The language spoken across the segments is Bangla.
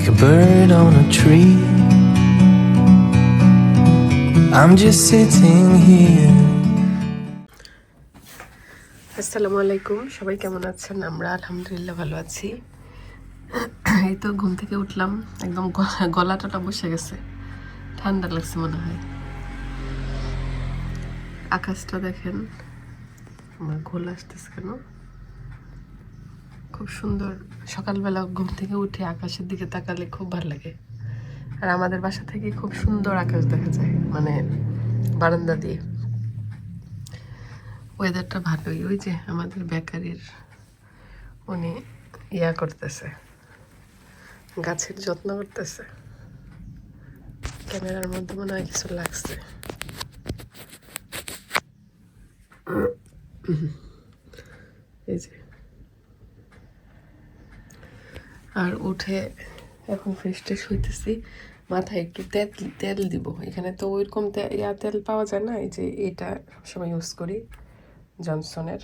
like a bird on a tree. I'm just sitting here. আসসালামু আলাইকুম। সবাই কেমন আছেন? আমরা আলহামদুলিল্লাহ ভালো আছি। এই তো ঘুম থেকে উঠলাম। একদম গলা- গলাটা বসে গেছে। ঠান্ডা লাগছে মনে হয়। আকাশটা দেখেন। আমার ঘোল আসতেছে কেন? খুব সুন্দর সকালবেলা ঘুম থেকে উঠে আকাশের দিকে তাকালে খুব ভালো লাগে। আর আমাদের বাসা থেকে খুব সুন্দর আকাশ দেখা যায় মানে বারান্দা দিয়ে। ওয়েদারটা ভালোই, ওই যে আমাদের বেকারির উনি ইয়া করতেছে, গাছের যত্ন করতেছে। ক্যামেরার মধ্যে মনে হয় কিছু লাগছে। এই যে আর উঠে এখন ফ্রেশ ট্রেশ হইতেছি। মাথায় একটু তেল তেল দিব। এখানে তো ওইরকম ইয়া তেল পাওয়া যায় না, এই যে এটা সবসময় ইউজ করি, জনসনের।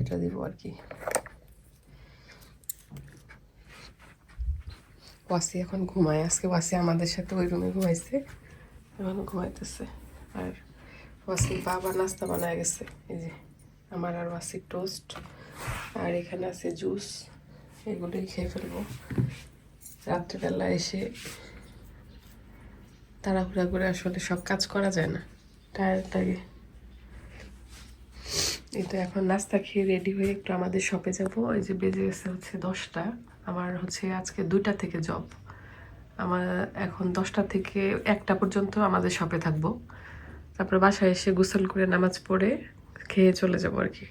এটা দিব আর কি। ওয়াসি এখন ঘুমায়। আজকে ওয়াসি আমাদের সাথে ওই রুমে ঘুমাইছে। এখন ঘুমাইতেছে। আর ওয়াসির বাবা নাস্তা বানায় গেছে। এই যে আমার আর ওয়াসির টোস্ট আর এখানে আছে জুস এগুলোই খেয়ে ফেলব। রাত্রেবেলা এসে তাড়াহুড়া করে আসলে সব কাজ করা যায় না। টায়ার্ড লাগে। এই তো এখন নাস্তা খেয়ে রেডি হয়ে একটু আমাদের শপে যাব। ওই যে বেজে গেছে হচ্ছে দশটা। আমার হচ্ছে আজকে দুইটা থেকে জব আমার এখন দশটা থেকে একটা পর্যন্ত আমাদের শপে থাকব। তারপরে বাসায় এসে গোসল করে নামাজ পড়ে খেয়ে চলে যাব আর কি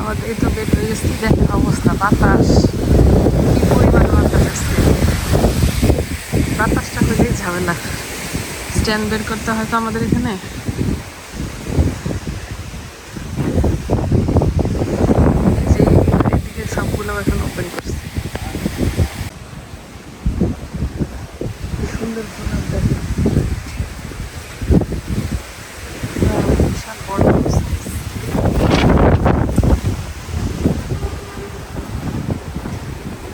আমাদের এই তো গেছি দেখেন অবস্থা, বাতাস। কি পরিমাণ বাতাসটা হলেই ঝামেলা। স্ট্যান্ড বের করতে হয় তো আমাদের এখানে এই যে এদিকে সবগুলো এখন ওপেন করছে কি সুন্দর গোলাপ দেখেন আহ, বিশাল বড় size।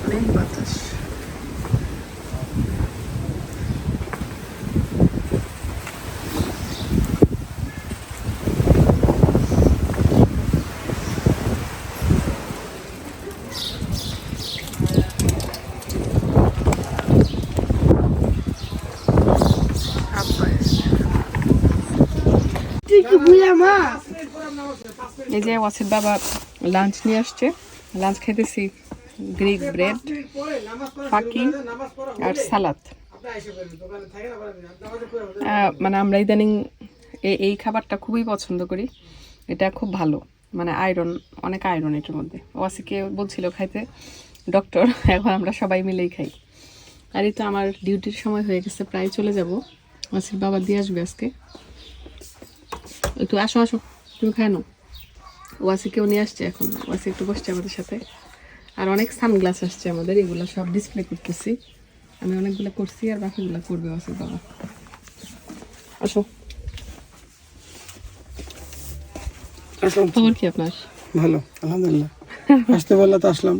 অনেক বাতাস। এই যে ওয়াসির বাবা লাঞ্চ নিয়ে আসছে। লাঞ্চ খাইতেছি গ্রিক ব্রেড, ফাঁকি আর সালাদ। মানে আমরা ইদানিং এই- খাবারটা খুবই পছন্দ করি। এটা খুব ভালো। মানে আয়রন, অনেক আয়রন এটার মধ্যে। ওয়াসিকে বলছিল খাইতে, ডক্টর, এখন আমরা সবাই মিলেই খাই। আর এই তো আমার ডিউটির সময় হয়ে গেছে, প্রায় চলে যাব। ওয়াসির বাবা দিয়ে আসবে আজকে। একটু আসো আসো। তুমি খায় নাও। ওয়াসিকেও নিয়ে আসছে এখন। ওয়াসি একটু বসছে আমাদের সাথে। আর অনেক সানগ্লাস আসছে আমাদের এগুলো সব ডিসপ্লে করতেছি। আমি অনেকগুলো করছি আর বাকিগুলো করবে ওয়াসির বাবা। আসো। খবর কি আপনার? ভালো আলহামদুলিল্লাহ। আসতে বললে তো আসলাম।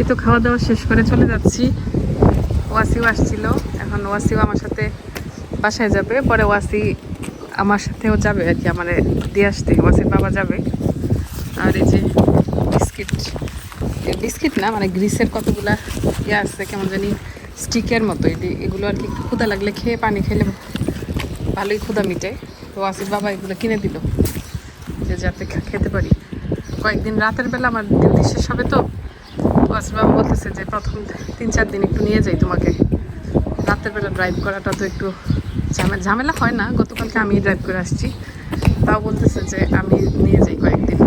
এই তো খাওয়া দাওয়া শেষ করে চলে যাচ্ছি। ওয়াসিও আসছিল। এখন ওয়াসিও আমার সাথে বাসায় যাবে। পরে ওয়াসি আমার সাথেও যাবে আর কি আমার দিয়ে আসতে। ওয়াসির বাবা যাবে। আর এই যে বিস্কিট। বিস্কিট না মানে গ্রিসের কতগুলা ইয়ে আছে, কেমন জানি স্টিকের মতো। এগুলো আর কি ক্ষুদা লাগলে খেয়ে পানি খেলে ভালোই ক্ষুদা মিটে। তো ওয়াসির বাবা এগুলো কিনে দিল, যে যাতে খেতে পারি। কয়েকদিন রাতের বেলা আমার ডিউটি শেষ হবে তো ওয়াসির বাবা বলতেছে যে প্রথম তিন চার দিন একটু নিয়ে যাই তোমাকে। রাতের বেলা ড্রাইভ করাটা তো একটু ঝামেলা ঝামেলা হয় না, গতকালকে আমি ড্রাইভ করে আসছি। তাও বলতেছে যে আমি নিয়ে যাই কয়েকদিন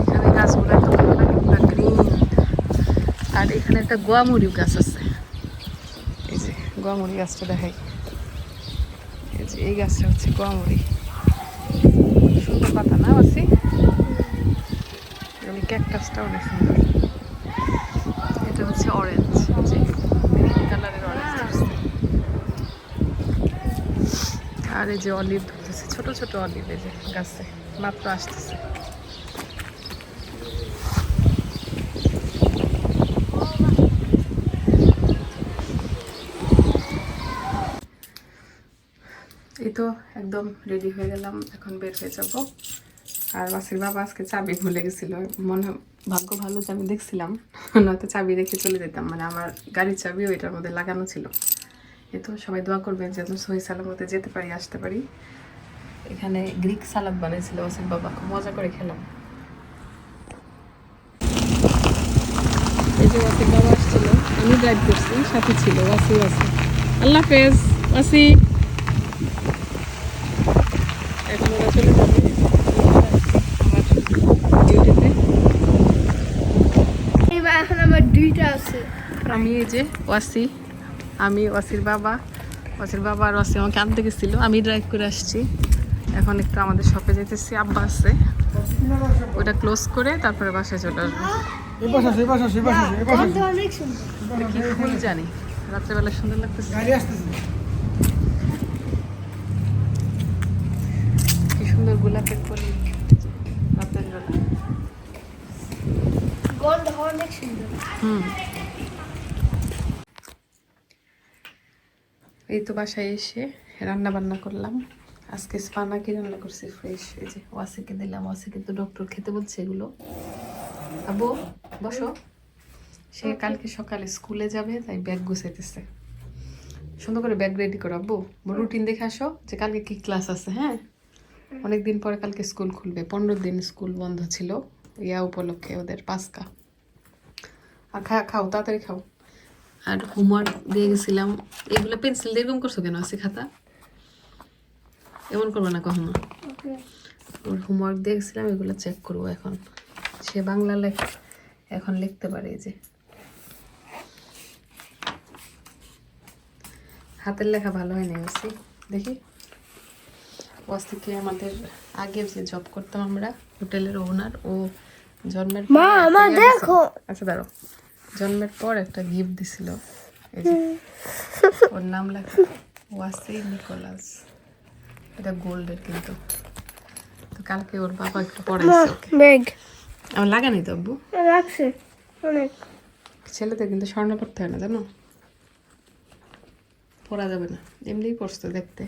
এখানে গাছগুলো এত ভালো লাগে পুরো গ্রিন আর এখানে একটা গোয়ামুড়ি গাছ আছে। এই যে গোয়ামুড়ি গাছটা দেখাই। এই যে, এই গাছটা হচ্ছে গোয়ামুড়ি সুন্দর পাতা না আছে এমনি ক্যাকটাসটা অনেক সুন্দর। এটা হচ্ছে অরেঞ্জ যে গ্রিন কালারের অরেঞ্জ আর এই যে অলিভ ধরতেছে, ছোট ছোট অলিভ এই যে গাছে, মাত্র আসতেছে। এই তো একদম রেডি হয়ে গেলাম, এখন বের হয়ে যাব। আর বাসির বাবা আজকে চাবি ভুলে গেছিল, মনে ভাগ্য ভালো যে আমি দেখছিলাম, নয়তো চাবি রেখে চলে যেতাম মানে আমার গাড়ির চাবি ওইটার মধ্যে লাগানো ছিল। এই তো সবাই দোয়া করবেন যেন সহি সালামতে যেতে পারি, আসতে পারি। এখানে গ্রিক সালাদ বানিয়েছিল ওসির বাবা, খুব মজা করে খেলাম। এই যে আসছিল, আমি ড্রাইভ করছি, সাথে ছিল আল্লাহ হাফেজ ওয়াসি এখন ওরা চলে যাবে আমার ডিউটিতে এবার এখন আমার দুইটা আছে। আমি এই যে ওয়াসি আমি ওয়াসির বাবা ওয়াসির বাবা আর ওয়াসি আমাকে আনতে গেছিল। আমি ড্রাইভ করে আসছি। এখন একটু আমাদের শপে যেতেছি আব্বা আছে। ওটা ক্লোজ করে তারপরে বাসায় চলে আসব। কি ফুল জানি। রাত্রেবেলা সুন্দর লাগতেছে। কি সুন্দর গোলাপের ফুল রাতের বেলা। গন্ধ অনেক সুন্দর। এই তো বাসায় এসে রান্না বান্না করলাম। আজকে স্পানা কি রান্না করছি ফ্রেশ এই যে ওয়াসিকে দিলাম। ওয়াসিকে তো ডক্টর খেতে বলছে এগুলো। আবু বসো। সে কালকে সকালে স্কুলে যাবে তাই ব্যাগ গুছাইতেছে। সুন্দর করে ব্যাগ রেডি করো আব্বু রুটিন দেখে আসো যে কালকে কি ক্লাস আছে হ্যাঁ? অনেক দিন পরে কালকে স্কুল খুলবে। পনেরো দিন স্কুল বন্ধ ছিল। ইয়া উপলক্ষে ওদের পাঁচকা। খা খাও তাড়াতাড়ি খাও। আর হোমওয়ার্ক দিয়ে গেছিলাম। এগুলো পেন্সিল দিয়ে এরকম করছ কেন? আছে খাতা? এমন করব না কখনো? ওর হোমওয়ার্ক দিয়ে গেছিলাম এগুলো চেক করব এখন। সে বাংলা লেখ এখন লিখতে পারে যে। হাতের লেখা ভালো হয় না ওসি। দেখি। ওয়াস থেকে আমাদের আগে যে জব করতাম আমরা হোটেলের ওনার ও জন্মের মা। দেখো। আচ্ছা দাঁড়ো জন্মের পর একটা গিফট দিছিল। এই যে ওর নাম লেখা ওয়াসি নিকোলাস। এটা গোল্ডের কিন্তু। তো কালকে ওর বাবা একটু পড়াইছে ব্যাগ আমার লাগানি তো আব্বু? রাখছে অনেক। ছেলেদের কিন্তু স্বর্ণ পড়তে হয় না জানো? পরা যাবে না এমনিই পড়তো দেখতে।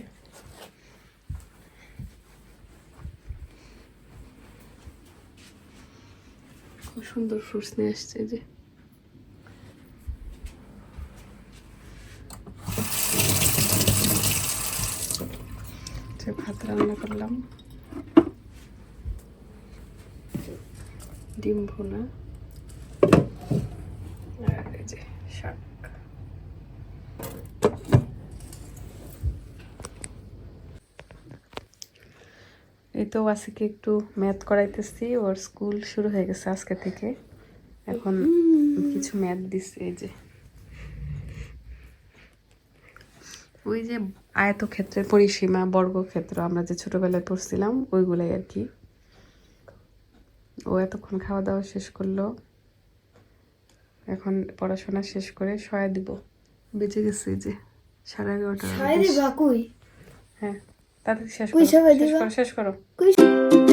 খুব সুন্দর ফ্রুটস নিয়ে আসছে যে যে ভাত রান্না করলাম। ডিম ভুনা। আর এই যে শাক। এই তো ওয়াসিকে একটু ম্যাথ করাইতেছি ওর স্কুল শুরু হয়ে গেছে আজকে থেকে। এখন কিছু ম্যাথ দিচ্ছে এই যে। ওই যে আয়তক্ষেত্রের পরিসীমা বর্গক্ষেত্র আমরা যে ছোটবেলায় পড়ছিলাম ওইগুলাই আর কি। ও এতক্ষণ খাওয়া দাওয়া শেষ করল। এখন পড়াশোনা শেষ করে সয়া দিব। বেঁচে গেছে যে সাড়ে এগারোটা হ্যাঁ তাড়াতাড়ি শেষ করো শেষ করো শেষ করো।